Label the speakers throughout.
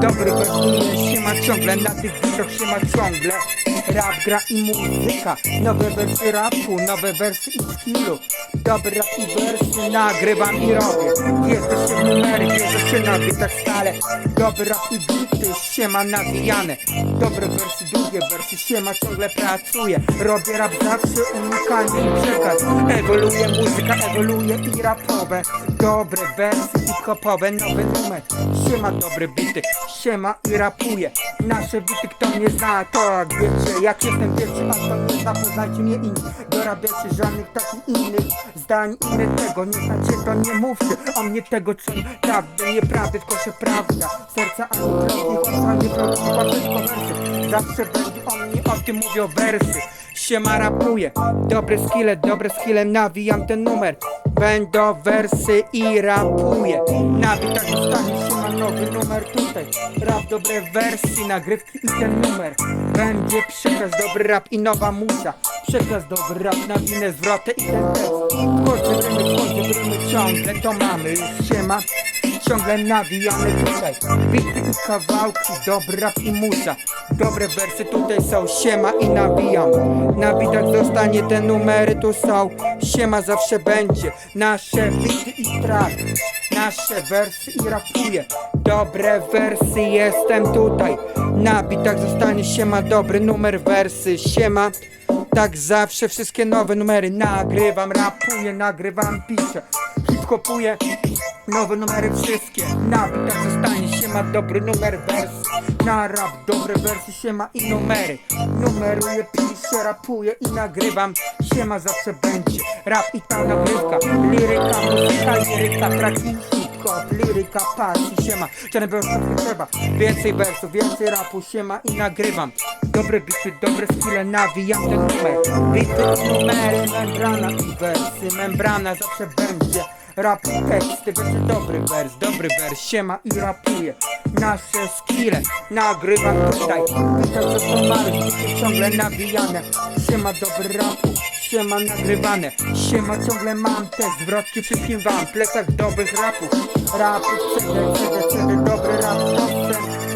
Speaker 1: Dobry gościnie, siema ciągle, na tych bitach siema ciągle. Rap, gra i muzyka, nowe wersy rapu, nowe wersy i skillu Dobry rap i wersy nagrywam i robię. Bierze się numery, bierze się na bitach stale. Dobry rap i bity, siema nawijane. Dobre wersy, długie wersy, siema ciągle pracuję. Robię rap zawsze unikalny przekaz. Ewoluuje muzyka, ewoluuje i rapowe. Dobre wersy hip-hopowe, nowy numer Siema dobre bity, siema i rapuję. Nasze bity kto nie zna, to jak wiecie Jak jestem pierwszy, a kto nie zna, poznajcie mnie inni. Dorabiacie żadnych takich innych zdań Inne tego, nie znacie to nie mówcie O mnie tego co prawdy, nieprawdy, tylko się prawda. Serca ani drogi, chłopa nie prawdziwa, tylko wersy Zawsze będzie o mnie, o tym mówią wersy. Siema rapuję, dobre skille, dobre skille, nawijam ten numer. Będą wersy i rapuję. Na bitach zostanie nowy numer tutaj. Rap, dobre wersy, nagrywki i ten numer. Będzie przekaz, dobry rap i nowa muza. Przekaz, dobry rap, nawinę zwrotę i ten tekst. Wchodzę w rymy ciągle, to mamy siema Ciągle nawijamy tutaj. Bity i kawałki, dobry rap i muza. Dobre wersy tutaj są, siema i nawijam. Na bitach zostanie te numery tu są. Siema zawsze będzie. Nasze bity i track Nasze wersy i rapuję. Dobre wersy, jestem tutaj. Na bitach zostanie siema dobry numer wersy Siema. Tak zawsze wszystkie nowe numery nagrywam, rapuję, nagrywam, piszę, hip-hopuję Nowe numery wszystkie, na bitach zostanie się ma dobry numer wers Na rap dobre wersy się ma i numery. Numeruję, piszę, rapuję i nagrywam. Siema zawsze będzie, rap i ta nagrywka. Liryka, muzyka, liryka, traki hip-hop, liryka, pasji, siema. Czarne wersów trzeba, więcej wersów, więcej rapu, siema i nagrywam. Dobre bity, dobre skille, nawijam ten numer. Bity numery, membrana i wersy Membrana zawsze będzie Rap teksty, będzie dobry wers, dobry wers Siema i rapuję. Nasze skille, nagrywam tutaj. Że są mary, bity ciągle nawijane. Siema dobry rapu Siema nagrywane, siema ciągle mam te zwrotki wszystkim wam Plecach dobrych rapów, rapów CD, CD, CD, dobry rap,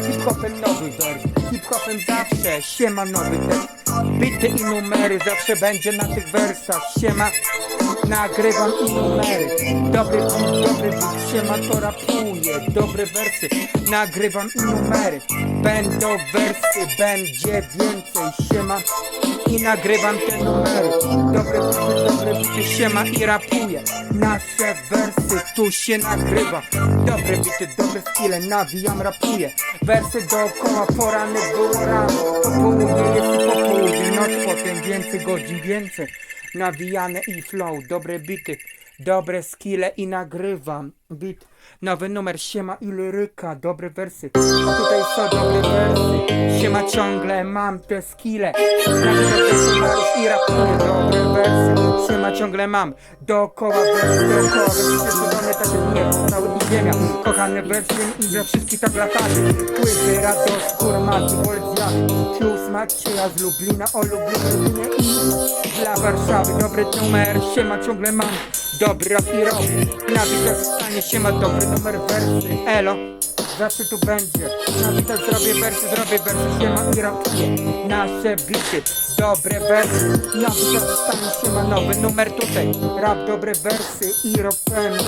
Speaker 1: Hip-hopem nowy wers, hip-hopem zawsze, siema nowy tekst Bity i numery, zawsze będzie na tych wersach, siema Nagrywam i numery, dobry beat, dobry beat, siema to rapuję. Dobre wersy, nagrywam i numery. Będą wersy, będzie więcej, siema i nagrywam te numery. Dobre bity, dobre bity, siema i rapuję. Nasze wersy tu się nagrywa. Dobre bity, dobre skille, nawijam, rapuję. Wersy dookoła, poranek było rano Popołudnie jest i popołudnie, noc potem więcej godzin, więcej. Nawijane i flow, dobre bity. Dobre skille i nagrywam Bit, nowy numer, siema i liryka Dobre wersy, tutaj są dobre wersy. Siema ciągle mam te skille. Nagrywam i rapuję Dobre wersy, siema ciągle mam Dookoła wersy, dookoła wersy Przesuwane tak jak niebo, cały i ziemia. Kochane wersy i we wszystkich tak latarzy. Pływy, radość, kurmaty, Wolzja Plus Macieja z Lublina O Lublinie i dla Warszawy Dobry numer, siema ciągle mam i rok. Na bitach stanie się ma dobry numer wersy. Elo Zawsze tu będzie. Na bitach zrobię wersy, zrobię wersy. Siema i rapuję Nasze bity. Dobre wersy. Na bitach stanie się ma nowy numer tutaj. Rap, dobre wersy i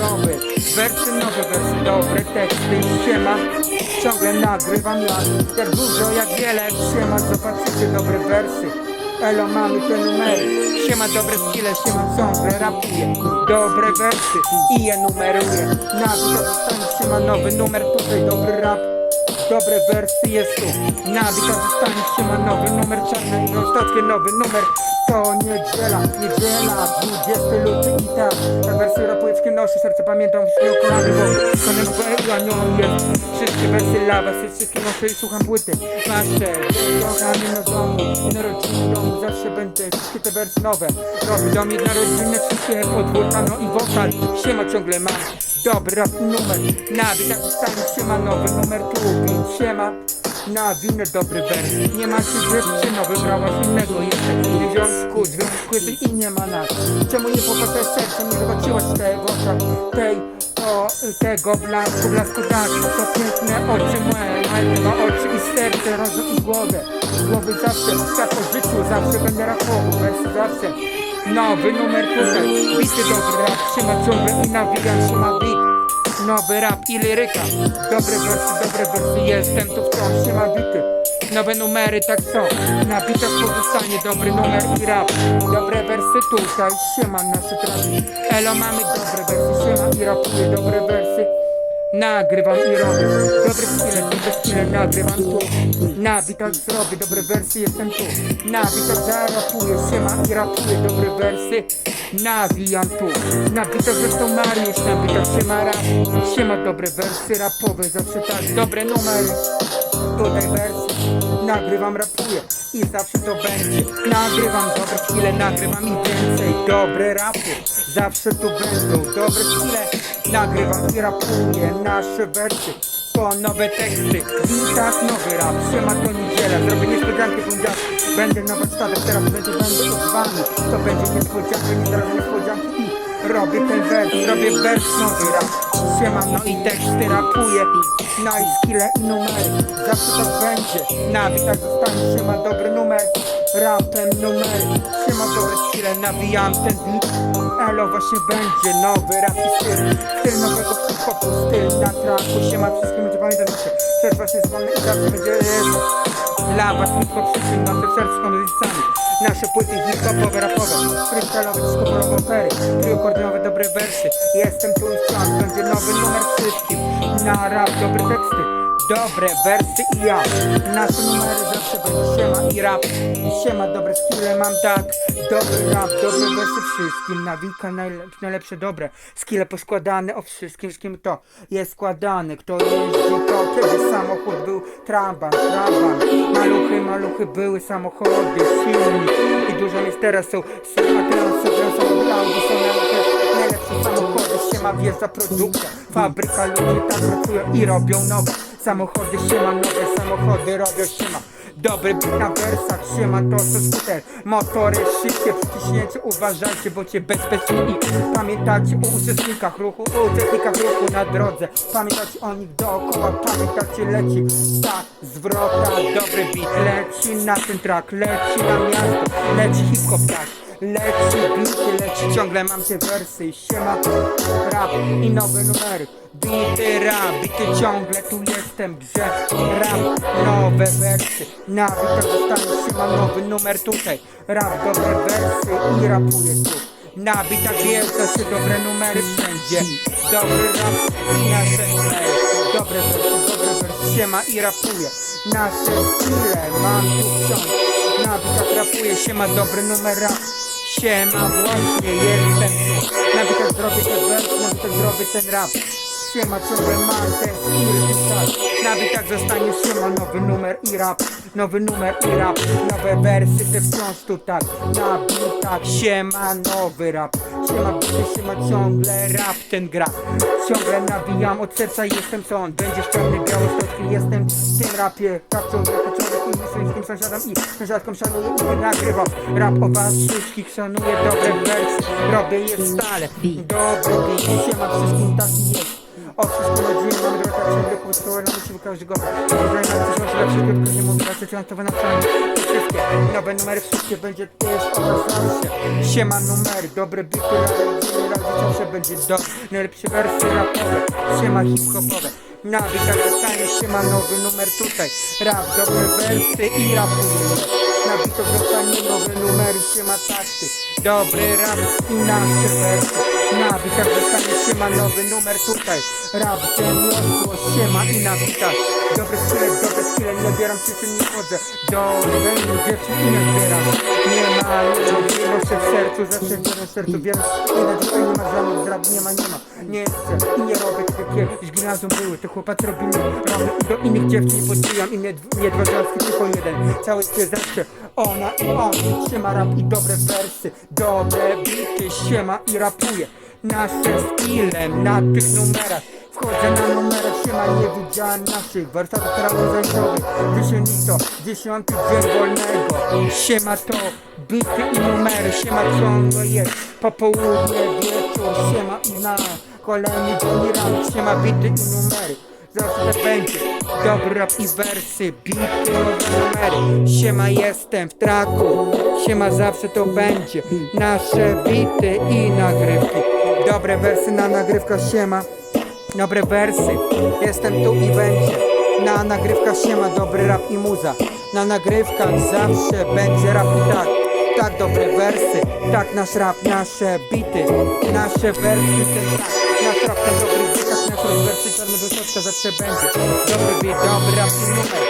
Speaker 1: nowy Wersy, nowe wersy, dobre teksty. Siema. Ciągle nagrywam ja Jak dużo, jak wiele. Siema, zobaczycie dobre wersy Elo, mamy te numery. Siema dobre skille, siema ciągle rapuję. Dobre wersy i je numeruję. Na zostanie siema nowy numer Tutaj dobry rap. Dobre wersy jest tu. Na zostanie siema nowy numer Czarne i prostockie nowy numer To niedziela, niedziela 20 luty i tak Na wersy rapujeczki noszę serce pamiętam Wszystkie kolany, bo konem nią jest Wszystkie wersy lawa, wszystkie noszę i słucham płyty. Nasze, kochamy na domu I na domu zawsze będę Wszystkie te wersy nowe. Robię do mnie na rodzinę Wszystkie podwórka, no i wokal. Siema ciągle mam Dobry rap numer. Na bitach stanie siema nowy numer tu siema na winę dobry wers Nie macie dziewczyno, wybrałaś innego jeszcze W związku, związku i nie ma nas Czemu nie popatrzyłaś sercem, nie zobaczyłaś tego oczach tej y, tego blasku, blasku tak, to piękne oczy moje, mają dwa oczy i serce, rozum i głowę. Głowy zawsze, tak o życiu, zawsze będę rapował, wersy zawsze. Nowy numer tutaj, bity dobry rap, trzyma ciągle i nawijam, trzyma beat. Nowy rap i liryka, dobre wersy, dobre wersy, jestem tu wciąż, trzyma bity. Nowe numery tak są, na bitach pozostanie dobry numer i rap. Dobre wersy tutaj, siema nasze trawy Elo mamy dobre wersy, siema i rapuję dobre wersy Nagrywam i robię. Dobre skille, dobre skille, nagrywam tu. Na bitach zrobię dobre wersy, jestem tu. Na bitach zarapuję, siema i rapuję dobre wersy. Nawijam tu. Na bitach zresztą Mariusz, na bitach siema rap Siema dobre wersy rapowe, zawsze tak. Dobre numery Tutaj wersy. Nagrywam, rapuję i zawsze to będzie. Nagrywam dobre chwile, nagrywam i więcej. Dobre rapy, zawsze tu będą. Dobre chwile, nagrywam i rapuję Nasze wersy, to nowe teksty. Witak, nowy rap, siema to niedziela Zrobię niespodziankę poniedziałek. Będę na warsztatach, teraz będzie będę z wami To będzie niespodzianka, nie zaraz niespodzianki. I robię ten wers, robię wers, nowy rap. Siema, no i teksty rapuję. No i skille i numery Zawsze tak będzie. Na bitach zostanie siema dobry numer. Rapem numery Siema dobre skille, nawijam ten beat Elo właśnie będzie nowy rap i styl. Styl nowego hip-hopu, styl na traku. Siema wszystkim będzie pamiętać zawsze Serc właśnie zwolny i zawsze będzie dla was hip-hop wszystkim na sercu z kompozycjami Nasze płyty hip-hopowe, rapowe Freestyle'owe, disco-polowe opery Trio koordynowe, dobre wersy. Jestem tu i wciąż, będzie nowy numer wszystkim Na rap, dobre teksty Dobre wersy i ja. Nasze numery zawsze będzie siema i rap. Siema, dobre skille mam tak. Dobry rap, dobre wersy wszystkim. Nawika najlepsze, najlepsze dobre Skille poskładane. O wszystkim, wszystkim to jest składane Kto jeździ to kiedy samochód był Tramban, tramban Maluchy, maluchy były samochody Silnik i dużo jest teraz są Są a teraz są, teraz są Audi, są najlepsze, samochody Siema wjeżdża produkcja. Fabryka ludzie tak pracują i robią nowe. Samochody siema, nowe samochody robią siema Dobry beat na wersach, siema to co skuter. Motory szybkie, przyciśnięcie, uważajcie, bo cię bezpieczni. Pamiętajcie o uczestnikach ruchu, o uczestnikach ruchu na drodze. Pamiętajcie o nich dookoła, pamiętajcie leci Ta zwrota, dobry beat leci na ten track Leci na miasto, leci hip-hop tak Leci bity, leci ciągle mam te wersy Siema, rap i nowe numery Bity rap, bity ciągle tu jestem Grze rap, nowe wersy. Na bitach zostanie siema nowy numer tutaj. Rap, dobre wersy i rapuję tu. Na bitach wjeżdża się dobre numery wszędzie. Dobry rap i nasze numery Dobre wersy, dobre wersy Siema i rapuję. Nasze stile mam tu wciąż. Na bitach rapuję, siema dobry numer rap Siema właśnie jestem. Tu Na bitach zrobię ten wers, na bitach zrobię ten rap. Siema ciągle mam ten skill i tak Na bitach zostanie siema nowy numer i rap. Nowy numer i rap. Nowe wersy te wciąż tu tak. Na bitach siema nowy rap. Siema bity, siema ciągle rap ten gra. Ciągle nabijam od serca jestem co on Będziesz ciągle białostocki jestem w tym rapie. Rap i swoim sąsiadom i sąsiadkom szanuję i nagrywam Rap o was wszystkich szanuję dobre wersy Robię je stale. Dobry beat, siema wszystkim taki jest. O wszystko rodzinie mamy drogę ciągle kłódkowe na myśli każdego. Rozwijamy na tysiące lepsze krótko nie mówię raczej często wynaczamy Te wszystkie. Nowe numery wszystkie będzie też o zawsze. Siema numery, dobre bity, zawsze będzie do Najlepsze wersy rapowe, siema hip-hopowe. Na bitach zostanie siema nowy numer tutaj. Rap, dobre wersy i rapujemy Na bitach zostanie nowy numer siema takty Dobry rap i nasze wersy Na bitach zostanie siema nowy numer tutaj. Rap, rzemiosło, siema i na bitach Dobre skille, dobre skille, nie bieram się nie chodzę. Dobre dziewczyn i nie zbieram. Nie ma ludzi, noszę w sercu, zawsze biorę w sercu. Wiem, nie na dzisiaj nie ma zdrad, nie ma, nie ma. Nie chcę i nie robię jak kiedyś gimnazjum były. Te chłopacy robili ramy i do innych dziewczyn podbijam. Dw- nie dwa związki, tylko jeden. Cały się zawsze ona i on. Siema rap i dobre wersy. Dobre bity, siema i rapuje Nasze skille na tych numerach. Wchodzę na numerach, siema nie widziałem naszych Warsztatów trawozęciowych Dziesiętnito, dziesiąty dzień wolnego. Siema to bity i numery. Siema ciągle jest. Popołudnie, wieczór, siema i na kolejny dzień rano. Siema bity i numery. Zawsze będzie Dobry rap i wersy. Bity, nowe numery. Siema jestem w traku. Siema zawsze to będzie. Nasze bity i nagrywki Dobre wersy na nagrywkach siema. Dobre wersy. Jestem tu i będzie. Na nagrywkach siema Dobry rap i muza. Na nagrywkach zawsze będzie rap i tak. Tak dobre wersy, tak nasz rap, nasze bity, nasze wersy, ten tak, nasz rap, ten dobry wykaz, nasze wersy, czarny wysocka zawsze będzie, dobry beat, dobry rap i numer,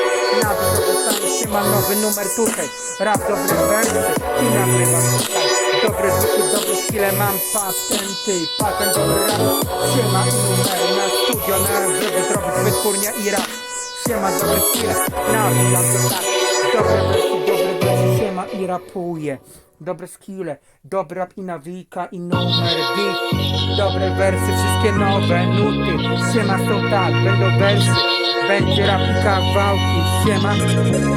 Speaker 1: na wysoko stanie się ma nowy numer tutaj, rap, dobre wersy. I nagrywam tutaj, dobre duchy, dobre skille, mam patenty, patent, dobry rap, siema i na studio, na żeby zrobić wytwórnia i rap, siema, dobre skille, nawijam to tak, dobre wersy, dobre wersy, siema i rapuje. Dobre skille, dobry rap i nawijka i numer beat Dobre wersy, wszystkie nowe nuty. Siema są tak, będą wersy Będzie rap i kawałki. Siema,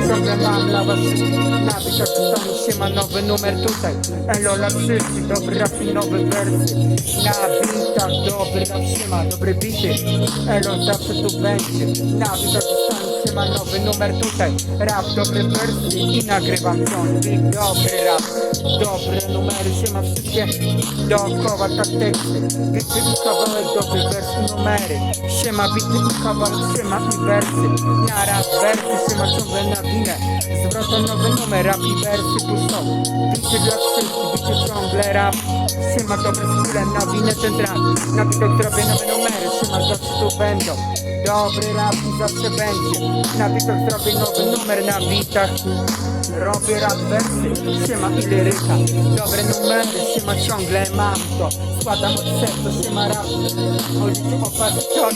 Speaker 1: ciągle mam dla was wszystkich Nawyk jak stanie, siema nowy numer tutaj. Elola wszyscy, dobry rap i nowe wersy Na bitach, dobry rap, siema, dobre bity Elo zawsze tu będzie. Nawyk jak siema nowy numer tutaj. Rap, dobre wersy i nagrywam ciągle Dobry rap, dobre numery Siema wszystkie. Dookoła tak teksty. Bity i kawałek, dobry wers numery. Siema bity i kawałek, siema i wersy. Na rap wersy, siema ciągle na winę. Zwrotą nowy numer, rap i wersy tu są Bicie dla wszystkich, bicie ciągle rap. Siema dobre skille, na winę ten trap. Na widok zrobię nowe numery, siema zawsze tu będą Dobry rap i zawsze będzie. Na widok zrobię nowy numer na bitach Robię rap wersy, siema i liryka Dobre numery, siema ciągle mam to. Składam od serca, siema rap. Chodzi tu o patrzon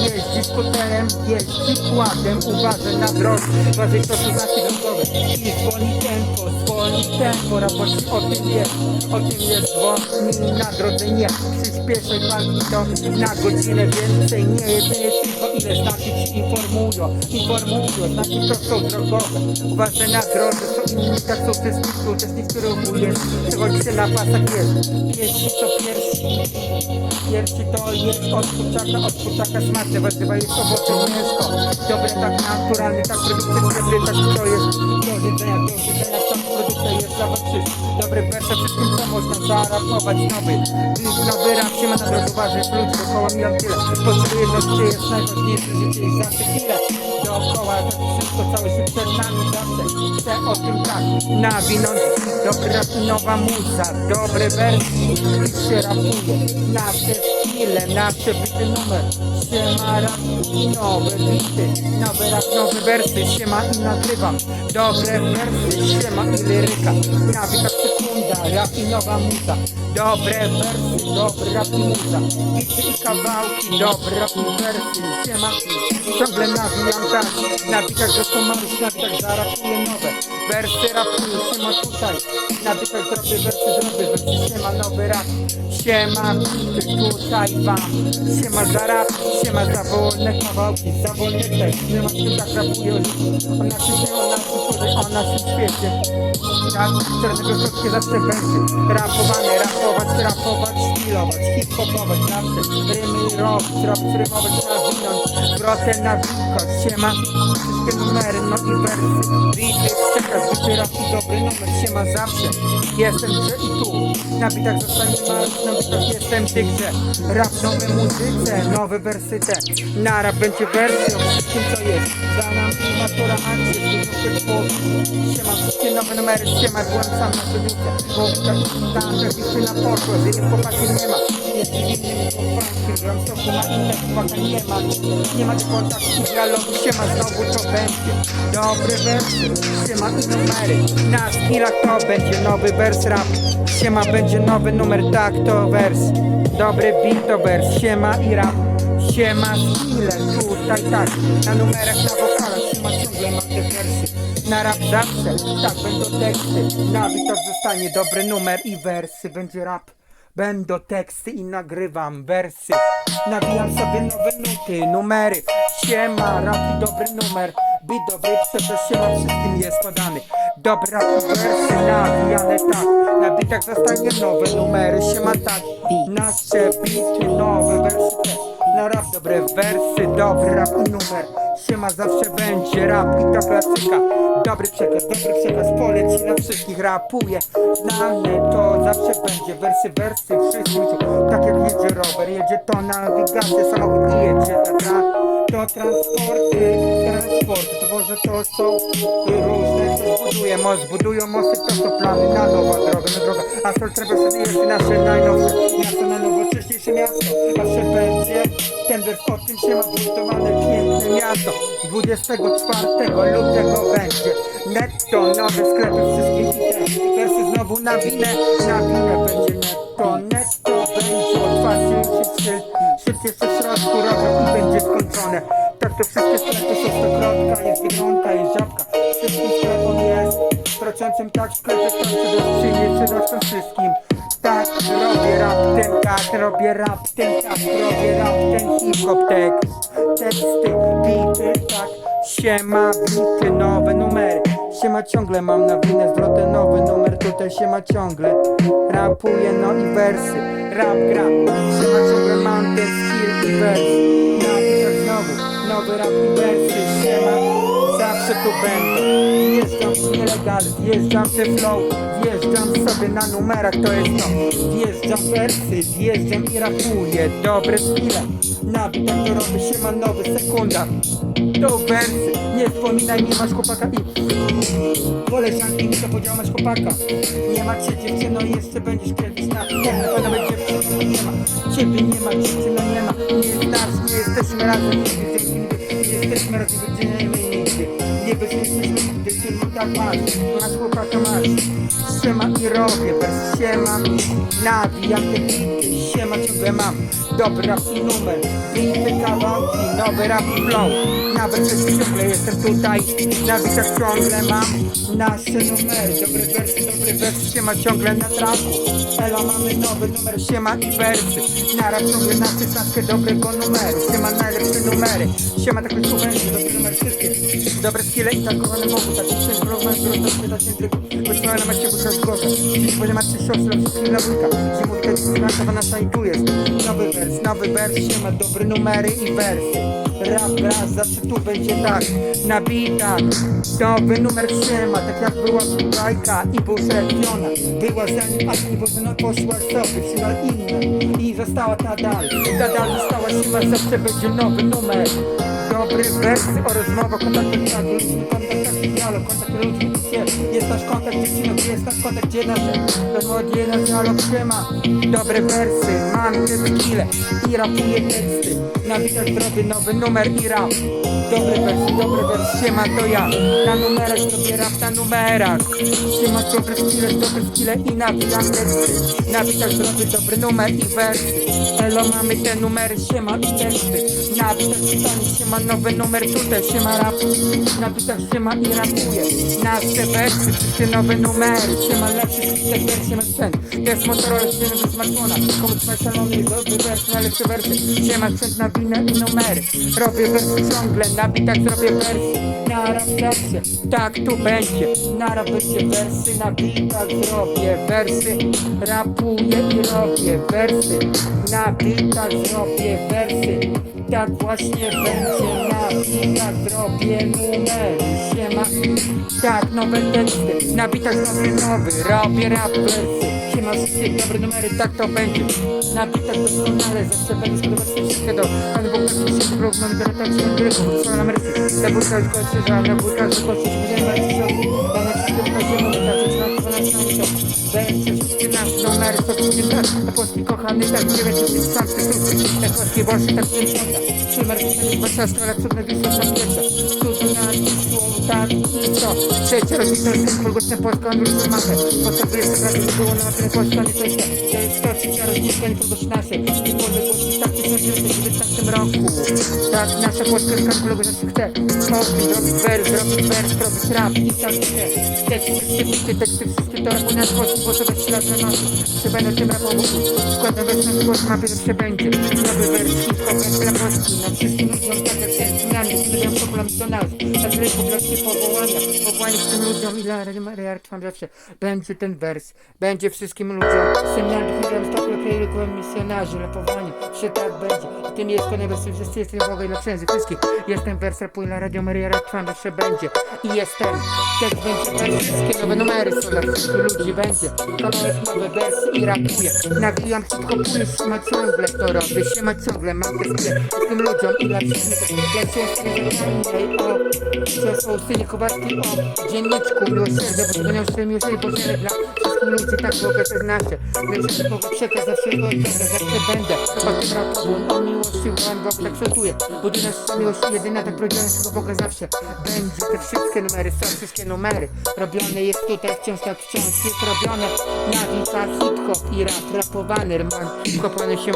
Speaker 1: Jeździ skuterem, jeździ kładem. Uważaj na drodze, uważaj to są znaki drogowe. I zwolni tempo, zwolni tempo. Raporci o tym jest, o tym jest Zwolni na drodze nie. Przyspieszaj walki to na godzinę więcej. Nie jedynie tylko ile znaki ci informują Informują, znaki to są drogowe Uważaj na drodze, są inni taksówcy Uczestnicy ruchu jest, przechodzi się na pasach jest Pierwsi to pierwsi Pierwszy to jest od kurczaka, od kurczaka smaczne Warzywa jest owoce mięsko Dobre tak naturalne, tak produkcja dobry, tak to jest Do jedzenia, do jedzenia, jest dla was wszystkich. Dobre wersy wszystkim co można zarapować Nowy, nowy rap się ma na drodze Uważaj, ludzi dookoła milion tyle. Potrzebuję jedności jest najważniejsze Życie jest zawsze chwilę Dookoła. Tak wszystko całe się przed nami zawsze Chcę o tym tak. Nawinąć i nowa muza Dobre wersy i się rapuje Nasze skille, nasze bity numer. Siema rap nowe bity. Nowy rap, nowe wersy. Siema i nagrywam Dobre wersy, siema i liryka Na bitach sekunda, rap i nowa muza Dobre wersy, dobry rap i muza Bity i kawałki, dobry rap i wersy Siema, ciągle nawijam tak Na bitach do Maruś, na bitach zarapuję nowe. Wersy rapuję, siema tutaj. Na bitach zrobię wersy, zrobię wersy Siema nowy rap, siema bity tutaj wam. Siema za rap, siema za wolne kawałki Za wolny tekst, siema tu tak rapuję O naszym się, o tworze, o naszym świecie. Tak, czarnego krótkie zawsze będzie Rapowane, rapować, rapować, stylować Hip-hopować zawsze Rymy robić, robić, rymować, nawinąć Zwrotę na wilkoć, siema Wszystkie numery, no i wersy. Bity, przekaz, bity rap i dobry numer. Siema zawsze, jestem gdzie i tu. Na bitach zostanie marsz, na jestem ty gdzie Rap, nowe muzyce, nowe wersy te. Na rap będzie wersją, wszystkim co jest. Za nami matura akcji, znów po Siema, wszystkie nowe numery, siema, byłem sam na sobie Bo tam, że wiszy na poszło Z innym chłopakiem nie ma. Jest innym chłopakiem, gram soku na inne chłopaka nie ma. Nie ma kontaktu, dialogu, siema, znowu to będzie. Dobre wersy, siema i numery. Na skillach to będzie nowy wers rap. Siema, będzie nowy numer, tak to wers. Dobry beat to wers, siema i rap. Siema skille, tutaj tak. Na numerach, na wokalach, ciągle mam te wersy. Na rap zawsze, tak będą teksty. Na bitach zostanie dobry numer i wersy. Będzie rap Będą teksty i nagrywam wersy. Nawijam sobie nowe nuty, numery. Siema, rap i dobry numer. Bit dobry, przepraszam, siema wszystkim jest podany Dobra, wersy nawijane tak. Na bitach zostanie nowe numery, siema tak. Nasze bity, nowe wersy te Na rap dobre wersy, dobry rap i numer Siema zawsze będzie rap i to klasyka. Dobry przekaz, dobry przekaz poleci na wszystkich rapuje. Znane to zawsze będzie Wersy, wersy, wszyscy muszą Tak jak jedzie rower, jedzie to nawigację Samochód i jedzie tatra To transporty, transporty może to są różne Co zbuduje most, budują mosty To są plany na nowa droga, na droga Asfalt sobie jest nasze najnowsze Miasto na nowocześniejsze miasto Zawsze będzie wers o tym się ma budowane piękne miasto. 24 lutego będzie netto Nowe sklepy wszystkie idę Wersy znowu na winę Na winę będzie netto. Netto będzie otwarcie się szyld Szyld jeszcze w środku robią i będzie skończone. Tak to wszystkie sklepy są stokrotka Jest biedronka, jest żabka. Wszystkim sklepom jest Procentem tak w się do skrzyni Przydawcom wszystkim tak, robię rap ten tak, robię rap ten tak, robię rap ten hip-hop tekst Teksty, bity, tak, siema, bity, nowe numery. Siema ciągle mam na winę zwrotę nowy numer, tutaj siema ciągle Rapuję no i wersy, rap gra Siema ciągle mam ten skill i wers Na bitach znowu, nowy rap i wersy, siema Zawsze tu będę. Wjeżdżam nielegal, wjeżdżam te flow. Wjeżdżam sobie na numerach, to jest to. Wjeżdżam wersy, wjeżdżam i rapuję. Dobre chwile. Na to robię się ma nowy sekunda. To wersy, nie wspominaj, nie masz chłopaka i Koleżanki mi to powiedziała, masz chłopaka. Nie ma cię dziewczyno, jeszcze będziesz kiedyś na Na pewno będzie dziewczyno, nie ma. Ciebie nie ma, dziewczyno nie ma. Nie znasz, nie jesteśmy razem. Nigdy nigdy, nie jesteśmy razem, nigdy Nie bezpieczny nigdy, tylko tak masz. Masz chłopaka, masz. Siema i robię, bez siema Nawijam te bity, siema ciągle mam Dobry rap i numer, bity kawałki Nowy rap flow. Nawet jeśli ciągle jestem tutaj. Na bitach ciągle mam Nasze numery, dobre wersy, dobre wersy. Siema ciągle na traku Elo mamy nowy numer, siema i wersy. Nara ciągle na szesnastkę dobrego numeru. Siema najlepsze numery. Siema tak już będzie, dobry numer Dobre skille i tankowane mogą Tak już jest problem, się da się tylko Wyśmiałem na macie buka z głowy Dziś będzie macie siostra, wszystkim na wujka. Zimówka, dziewczynka, nasza i tu jest. Nowy wers, nowy wers Siema dobre numery i wersy. Rap, raz, zawsze tu będzie tak. Na bitach Nowy numer siema Tak jak była bajka i selekcjona Była zanim Aski Bożena poszła sobie Siema inna i została ta dal Ta dal została siema Zawsze będzie nowy numer Dobry wersy o rozmowach, kontakt tak, ludźmi, kontakt taki dialog, kontakt ludzi, jest nasz kontakt, dziewczyno, gdzie jest nasz kontakt, gdzie nasze rozmowa, gdzie nasz dialog, siema Dobre wersy, mam te skille i rapuję teksty. Na bitach zrobię nowy numer i rap. Dobre wersy, dobre wersy, siema to ja. Na numerach zrobię rap na numerach. Siema dobre skille, dobre skille i nawijam teksty. Na bitach zrobię dobry numer i wersy. Elo mamy te numery, siema i teksty Na bitach czytanie, siema nowy numer tutaj, siema rap. Na bitach siema i rapuję Nasze wersy, wszystkie nowe numery. Siema lepszy skitek, wersy, siema sprzęt. Jest Motorola, siema ze smartfona. Komuś ma szalony, dobry wersy, najlepsze wersy. Siema sprzęt na winę i numery. Robię wersy ciągle, na bitach zrobię wersy. Na rap zawsze, tak tu będzie. Na rap będzie wersy, na bitach zrobię wersy. Rapuję i robię wersy. Na bitach zrobię wersy Tak właśnie będzie na bitach zrobię numery Siema, tak nowe teksty Na bitach zrobię nowy, robię rap wersy Siema, wszystkie dobre numery, tak to będzie. Na bitach doskonale, zawsze będę składać wszystkie do Pan Bóg tak mi się próbną, do rotacji od gry Słowa na mersy, ta burka już kończy, że na burka już kończy Będziemy mać środki, dane wszystkie w razie numery, to wszystkie tak A polski kochany, tak 900 sam tytuł Tak polski boszy, tak 5 minut Przymer, tak 20 ale cudne wisło, tam pierwsza Studio na Wisłą, tak i co Trzecia rodzice, ten polgotny polska, angielska machę Potrzebuje sobie, żeby było na mapie polska, nie to jest to To jest to, trzecia rodzice, nie polgosz nasze I podległości, tak 1919 roku Tak, nasza polska skarpologa nas chce Smoking, robić wers, robić wers, robić rap i tak chce. Teksty, teksty, teksty, wszystkie to rapu nasz polski, bo to bez ślad na nosie Czy będę tym rapował, składam wers na głos, mapie zawsze będzie. Nowy wers, hip-hop, rap dla Polski. Na wszystkim ludziom, tak jak serc, Wyjąłem komplementonarzy Na tyle poblaski powołania. Powołanie tym ludziom Ile Maria trwam zawsze Będzie ten wers. Będzie wszystkim ludziom. Seminarium Stokle Klejrykiem Misjonarzy. Lepowanie Się tak będzie. I tym jest koniec wersji Wszyscy jestem Boga dla księży Wszystkich. Jestem wers Rapuj na Radio Maria trwam zawsze będzie. I jestem Też będzie wers Wszystkie nowe numery są dla wszystkich ludzi Będzie. Kawałek nowe wersy i rapuję Nawijam hip-hopuję Siema ciągle to robię Siema ciągle mam te skle Tym ludziom i dla wszystkich. Ja cię nie o że są syny Kowalski o dzienniczku miłosierdzia, bo to będą się miłosierdzie Boże dla ludzi, tak mogę to znaczy. Więc że mogę przekaz zawsze go odbędę, zawsze będę. O tym rapowu, o miłości, Bóg tak szacuje. Budynek miłość jedyna, tak powiedziałem tego Boga zawsze. Będzie te wszystkie numery, są wszystkie numery. Robione jest tutaj wciąż, tak wciąż jest robione. Nawika, hip-hop i rap, rapowany, man, kopany się